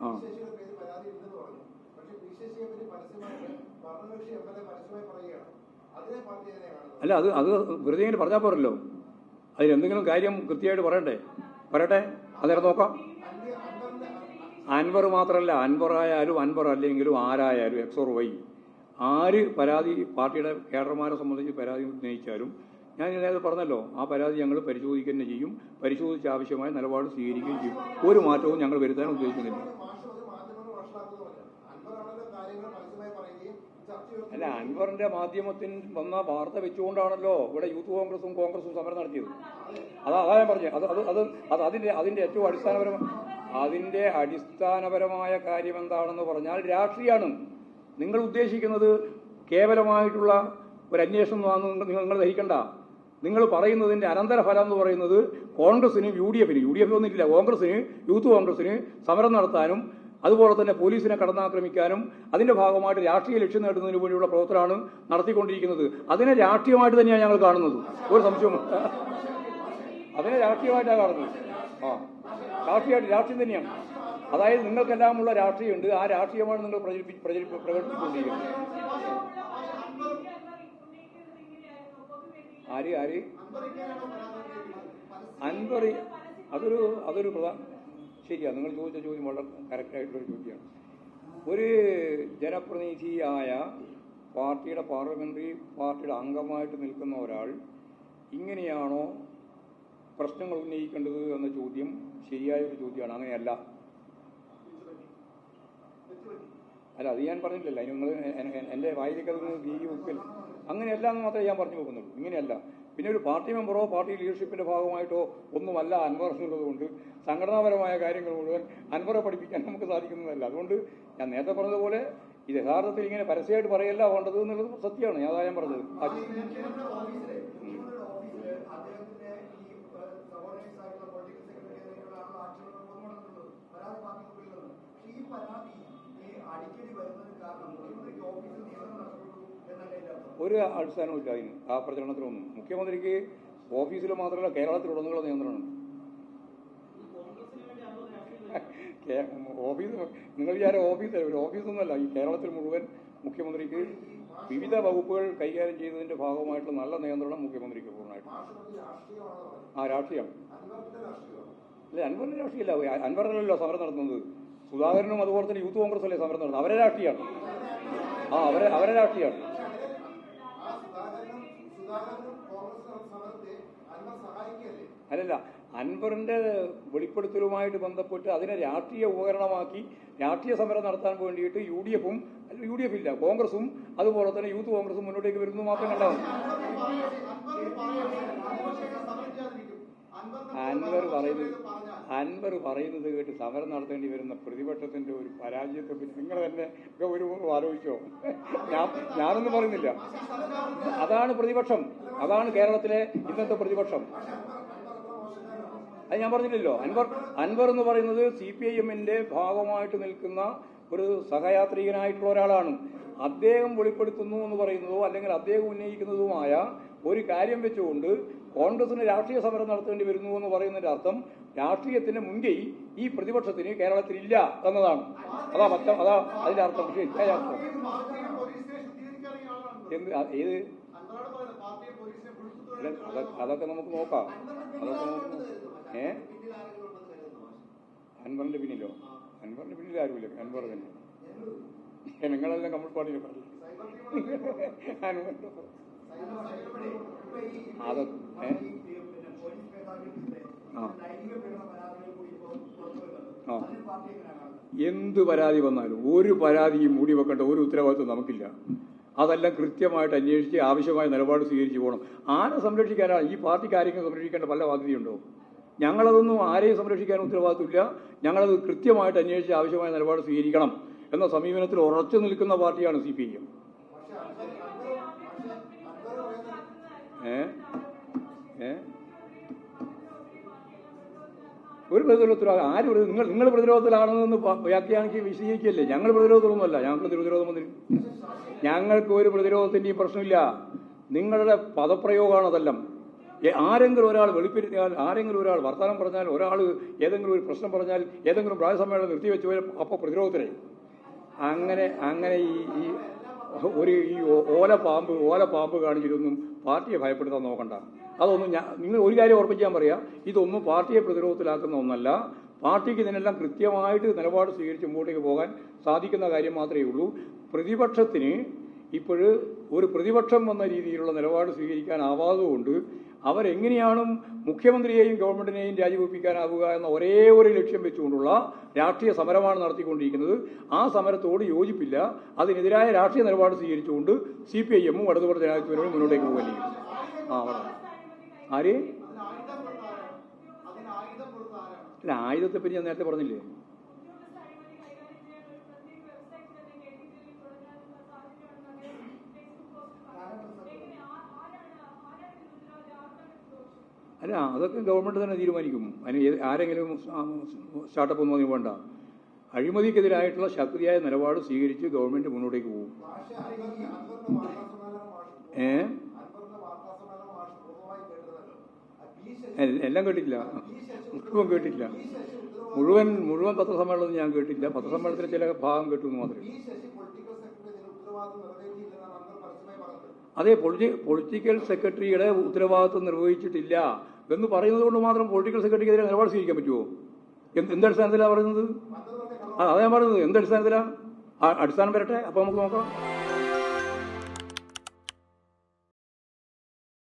ആ. അല്ല അത് അത് വെറുതെ ഇങ്ങനെ പറഞ്ഞാൽ പോരല്ലോ. അതിലെന്തെങ്കിലും കാര്യം കൃത്യമായിട്ട് പറയണ്ടേ പറയട്ടെ. അന്നേരം നോക്കാം. അൻവർ മാത്രമല്ല അൻവറായാലും അൻവർ അല്ലെങ്കിലും ആരായാലും എക്സോർ വൈ ആര് പരാതി പാർട്ടിയുടെ കേഡർമാരെ സംബന്ധിച്ച് പരാതി ഉന്നയിച്ചാലും ഞാൻ ഇതിനകത്ത് പറഞ്ഞല്ലോ ആ പരാതി ഞങ്ങൾ പരിശോധിക്കുക ചെയ്യും. പരിശോധിച്ച് ആവശ്യമായ നിലപാട് സ്വീകരിക്കുകയും ചെയ്യും. ഒരു മാറ്റവും ഞങ്ങൾ വരുത്താൻ ഉദ്ദേശിക്കുന്നില്ല. അല്ല അൻവറിന്റെ മാധ്യമത്തിൽ വന്ന വാർത്ത വെച്ചുകൊണ്ടാണല്ലോ ഇവിടെ യൂത്ത് കോൺഗ്രസും കോൺഗ്രസും സമരം നടത്തിയത്. അത് അതാ ഞാൻ പറഞ്ഞത് അത് അത് അത് അത് അതിന്റെ അതിന്റെ ഏറ്റവും അടിസ്ഥാനപരമായ അതിന്റെ അടിസ്ഥാനപരമായ കാര്യം എന്താണെന്ന് പറഞ്ഞാൽ രാഷ്ട്രീയമാണ് നിങ്ങൾ ഉദ്ദേശിക്കുന്നത് കേവലമായിട്ടുള്ള ഒരു അന്വേഷണം നിങ്ങൾ ധരിക്കണ്ട. നിങ്ങൾ പറയുന്നതിന്റെ അനന്തരഫലം എന്ന് പറയുന്നത് കോൺഗ്രസിന് യു ഡി എഫിന് യു ഡി എഫ് ഒന്നുമില്ല കോൺഗ്രസിന് യൂത്ത് കോൺഗ്രസിന് സമരം നടത്താനും അതുപോലെ തന്നെ പോലീസിനെ കടന്നാക്രമിക്കാനും അതിന്റെ ഭാഗമായിട്ട് രാഷ്ട്രീയ ലക്ഷ്യം നേടുന്നതിന് വേണ്ടിയുള്ള പ്രവർത്തനമാണ് നടത്തിക്കൊണ്ടിരിക്കുന്നത്. അതിനെ രാഷ്ട്രീയമായിട്ട് തന്നെയാണ് ഞങ്ങൾ കാണുന്നത്. ഒരു സംശയം അതിനെ രാഷ്ട്രീയമായിട്ടാണ് കാണുന്നത്. ആ. രാഷ്ട്രീയമായിട്ട് രാഷ്ട്രീയം തന്നെയാണ്. അതായത് നിങ്ങൾക്കെല്ലാമുള്ള രാഷ്ട്രീയമുണ്ട്. ആ രാഷ്ട്രീയമാണ് നിങ്ങൾ പ്രചരിപ്പി പ്രചരിപ്പി പ്രകടിപ്പിച്ചുകൊണ്ടിരിക്കുന്നത്. ആര് ആര്? അൻപറി അതൊരു അതൊരു പ്രധാന ശരിയാണ് നിങ്ങൾ ചോദിച്ച ചോദ്യം വളരെ കറക്റ്റായിട്ടുള്ള ചോദ്യമാണ്. ഒരു ജനപ്രതിനിധിയായ പാർട്ടിയുടെ പാർലമെന്ററി പാർട്ടിയുടെ അംഗമായിട്ട് നിൽക്കുന്ന ഒരാൾ ഇങ്ങനെയാണോ പ്രശ്നങ്ങൾ ഉന്നയിക്കേണ്ടത് എന്ന ചോദ്യം ശരിയായ ഒരു ചോദ്യമാണ്. അങ്ങനെയല്ല. അല്ല അത് ഞാൻ പറഞ്ഞില്ലല്ലോ. അതിന് നിങ്ങൾ എന്റെ വായിലേക്ക് അത് വീതി വെക്കൽ അങ്ങനെയല്ല എന്ന് മാത്രമേ ഞാൻ പറഞ്ഞു പോകുന്നുള്ളൂ. ഇങ്ങനെയല്ല. പിന്നെ ഒരു പാർട്ടി മെമ്പറോ പാർട്ടി ലീഡർഷിപ്പിന്റെ ഭാഗമായിട്ടോ ഒന്നുമല്ല അൻവർ എന്നുള്ളതുകൊണ്ട് സംഘടനാപരമായ കാര്യങ്ങൾ മുഴുവൻ അൻവറെ പഠിപ്പിക്കാൻ നമുക്ക് സാധിക്കുന്നതല്ല. അതുകൊണ്ട് ഞാൻ നേരത്തെ പറഞ്ഞതുപോലെ ഇത് യഥാർത്ഥത്തിൽ ഇങ്ങനെ പരസ്യമായിട്ട് പറയല്ല വേണ്ടത് എന്നുള്ളത് സത്യമാണ്. ഞാൻ ഞാൻ പറഞ്ഞത്. ഈ പരാതി വരുന്നതിന് കാരണം ഓഫീസിൽ നിയമനം ഒരു അടിസ്ഥാനമില്ല അതിന്. ആ പ്രചരണത്തിനൊന്നും മുഖ്യമന്ത്രിക്ക് ഓഫീസിൽ മാത്രമല്ല കേരളത്തിലുടനീളം നിയന്ത്രണം. ഓഫീസ് നിങ്ങൾ വിചാരം ഓഫീസ് ഒരു ഓഫീസൊന്നുമല്ല. ഈ കേരളത്തിൽ മുഴുവൻ മുഖ്യമന്ത്രിക്ക് വിവിധ വകുപ്പുകൾ കൈകാര്യം ചെയ്തതിന്റെ ഭാഗമായിട്ടുള്ള നല്ല നിയന്ത്രണം മുഖ്യമന്ത്രിക്ക് പൂർണമായിട്ട്. ആ രാഷ്ട്രീയം. അല്ലെ അൻവറിന്റെ രാഷ്ട്രീയമല്ല. അൻവറിനല്ലോ സമരം നടത്തുന്നത്. സുധാകരനും അതുപോലെ തന്നെ യൂത്ത് കോൺഗ്രസ് അല്ലേ സമരം നടത്തുന്നത്? അവരെ രാഷ്ട്രീയമാണ്. ആ അവരെ അവരെ രാഷ്ട്രീയമാണ് ആ സുധാകരനും സുധാകരനും കോൺഗ്രസ് നടത്തുന്ന സമരത്തെ അൻവർ സഹായിക്കുകയല്ലേ അല്ലല്ല അൻവറിന്റെ വെളിപ്പെടുത്തലുമായിട്ട് ബന്ധപ്പെട്ട് അതിനെ രാഷ്ട്രീയ ഉപകരണമാക്കി രാഷ്ട്രീയ സമരം നടത്താൻ വേണ്ടിയിട്ട് യു ഡി എഫും യു ഡി എഫ് ഇല്ല കോൺഗ്രസും അതുപോലെ തന്നെ യൂത്ത് കോൺഗ്രസും മുന്നോട്ടേക്ക് വരുന്നു മാത്രം കണ്ടാൽ അൻവർ പറയുന്നത് അൻവർ പറയുന്നത് കേട്ട് സമരം നടത്തേണ്ടി വരുന്ന പ്രതിപക്ഷത്തിന്റെ ഒരു പരാജയത്തെ പറ്റി നിങ്ങൾ തന്നെ ഒരു ആലോചിച്ചോ? ഞാൻ ഞാനൊന്നും പറയുന്നില്ല. അതാണ് പ്രതിപക്ഷം. അതാണ് കേരളത്തിലെ ഇന്നത്തെ പ്രതിപക്ഷം. അത് ഞാൻ പറഞ്ഞില്ലല്ലോ. അൻവർ അൻവർ എന്ന് പറയുന്നത് സി പി ഐ എമ്മിന്റെ ഭാഗമായിട്ട് നിൽക്കുന്ന ഒരു സഹയാത്രികനായിട്ടുള്ള ഒരാളാണ്. അദ്ദേഹം വെളിപ്പെടുത്തുന്നു എന്ന് പറയുന്നതോ അല്ലെങ്കിൽ അദ്ദേഹം ഉന്നയിക്കുന്നതുമായ ഒരു കാര്യം വെച്ചുകൊണ്ട് കോൺഗ്രസിന് രാഷ്ട്രീയ സമരം നടത്തേണ്ടി വരുന്നു എന്ന് പറയുന്നതിന്റെ അർത്ഥം രാഷ്ട്രീയത്തിന്റെ മുൻകൈ ഈ പ്രതിപക്ഷത്തിന് കേരളത്തിൽ ഇല്ല എന്നതാണ്. അതാ മറ്റ അതാ അതിന്റെ അർത്ഥം. പക്ഷേ എന്ത് ഏത്? അതൊക്കെ നമുക്ക് നോക്കാം. അതൊക്കെ നമുക്ക്. ഏ? അൻവറിന്റെ പിന്നിലോ? അൻവറിന്റെ പിന്നിൽ ആരുമില്ല? അൻവർ തന്നെ. നിങ്ങളെല്ലാം കമ്മ്യൂണിസ്റ്റ് പാർട്ടിയിൽ പറഞ്ഞു അൻവറിന്റെ അത് എന്ത് പരാതി വന്നാലും ഒരു പരാതിയും മൂടി വെക്കേണ്ട ഒരു ഉത്തരവാദിത്വം നമുക്കില്ല. അതെല്ലാം കൃത്യമായിട്ട് അന്വേഷിച്ച് ആവശ്യമായ നിലപാട് സ്വീകരിച്ചു പോകണം. ആരെ സംരക്ഷിക്കാനാണ് ഈ പാർട്ടിക്ക് ആരെങ്കിലും സംരക്ഷിക്കേണ്ട പല ബാധ്യതയുണ്ടോ ഞങ്ങളതൊന്നും ആരെയും സംരക്ഷിക്കാൻ ഉത്തരവാദിത്വമില്ല. ഞങ്ങളത് കൃത്യമായിട്ട് അന്വേഷിച്ച് ആവശ്യമായ നിലപാട് സ്വീകരിക്കണം എന്ന സമീപനത്തിൽ ഉറച്ചു നിൽക്കുന്ന പാർട്ടിയാണ് സി പി ഐ എം. ഒരു പ്രതിരോധത്തിലാണ് ആര് നിങ്ങൾ നിങ്ങൾ പ്രതിരോധത്തിലാണെന്ന് വ്യാഖ്യാനിക്ക് വിശദീകരിക്കല്ലേ ഞങ്ങൾ പ്രതിരോധത്തിലൊന്നുമല്ല ഞങ്ങൾക്ക് പ്രതിരോധം വന്നില്ല. ഞങ്ങൾക്ക് ഒരു പ്രതിരോധത്തിന്റെയും പ്രശ്നമില്ല. നിങ്ങളുടെ പദപ്രയോഗമാണ് അതെല്ലാം. ആരെങ്കിലും ഒരാൾ വെളിപ്പെടുത്തിയാൽ ആരെങ്കിലും ഒരാൾ വർത്തമാനം പറഞ്ഞാൽ ഒരാൾ ഏതെങ്കിലും ഒരു പ്രശ്നം പറഞ്ഞാൽ ഏതെങ്കിലും പ്രായസമ്മേളനം നിർത്തിവെച്ച് അപ്പോൾ പ്രതിരോധത്തിനായി അങ്ങനെ അങ്ങനെ ഈ ഒരു ഈ ഓല പാമ്പ് ഓല പാമ്പ് കാണിച്ചിട്ടൊന്നും പാർട്ടിയെ ഭയപ്പെടുത്താൻ നോക്കണ്ട. അതൊന്നും ഞാൻ നിങ്ങൾ ഒരു കാര്യം ഓർമ്മിക്കാൻ പറയാം. ഇതൊന്നും പാർട്ടിയെ പ്രതിരോധത്തിലാക്കുന്ന ഒന്നല്ല. പാർട്ടിക്ക് ഇതിനെല്ലാം കൃത്യമായിട്ട് നിലപാട് സ്വീകരിച്ച് മുമ്പോട്ടേക്ക് പോകാൻ സാധിക്കുന്ന കാര്യം മാത്രമേ ഉള്ളൂ. പ്രതിപക്ഷത്തിന് ഇപ്പോൾ ഒരു പ്രതിപക്ഷം എന്ന രീതിയിലുള്ള നിലപാട് സ്വീകരിക്കാനാവാത്തതുകൊണ്ട് അവരെങ്ങനെയാണ് മുഖ്യമന്ത്രിയെയും ഗവൺമെന്റിനെയും രാജിവെപ്പിക്കാനാവുക എന്ന ഒരേ ഒരു ലക്ഷ്യം വെച്ചുകൊണ്ടുള്ള രാഷ്ട്രീയ സമരമാണ് നടത്തിക്കൊണ്ടിരിക്കുന്നത്. ആ സമരത്തോട് യോജിപ്പില്ല. അതിനെതിരായ രാഷ്ട്രീയ നിലപാട് സ്വീകരിച്ചുകൊണ്ട് സി പി ഐ എമ്മും വലതുപക്ഷ ജനാധിപത്യവും മുന്നോട്ടേക്ക് പോകുകയും ആ പറഞ്ഞു ആര് അല്ല ആയുധത്തെ പറ്റി ഞാൻ നേരത്തെ പറഞ്ഞില്ലേ? അല്ല അതൊക്കെ ഗവൺമെന്റ് തന്നെ തീരുമാനിക്കും. അതിന് ആരെങ്കിലും സ്റ്റാർട്ടപ്പ് ഒന്നും അതിന് വേണ്ട. അഴിമതിക്കെതിരായിട്ടുള്ള ശക്തിയായ നിലപാട് സ്വീകരിച്ച് ഗവൺമെന്റ് മുന്നോട്ടേക്ക് പോകും. ഏ? എല്ലാം ശശി മുഴുവൻ ശശി മുഴുവൻ മുഴുവൻ പത്രസമ്മേളനം ഞാൻ കേട്ടില്ല പത്രസമ്മേളനത്തിലെ ചില ഭാഗം കേട്ടു എന്ന് മാത്രമേ അതെ പൊളിറ്റി പൊളിറ്റിക്കൽ സെക്രട്ടറിയുടെ ഉത്തരവാദിത്വം നിർവഹിച്ചിട്ടില്ല. എന്ന് പറയുന്നത് കൊണ്ട് മാത്രം പൊളിറ്റിക്കൽ സെക്രട്ടറിക്കെതിരെ നിലപാട് സ്വീകരിക്കാൻ പറ്റുമോ എന്ത് എന്ത് അടിസ്ഥാനത്തിലാണ് പറയുന്നത്? അതാ ഞാൻ പറയുന്നത്. എന്ത് അടിസ്ഥാനത്തിലാണ് അടിസ്ഥാനം വരട്ടെ. അപ്പോൾ നമുക്ക് നോക്കാം.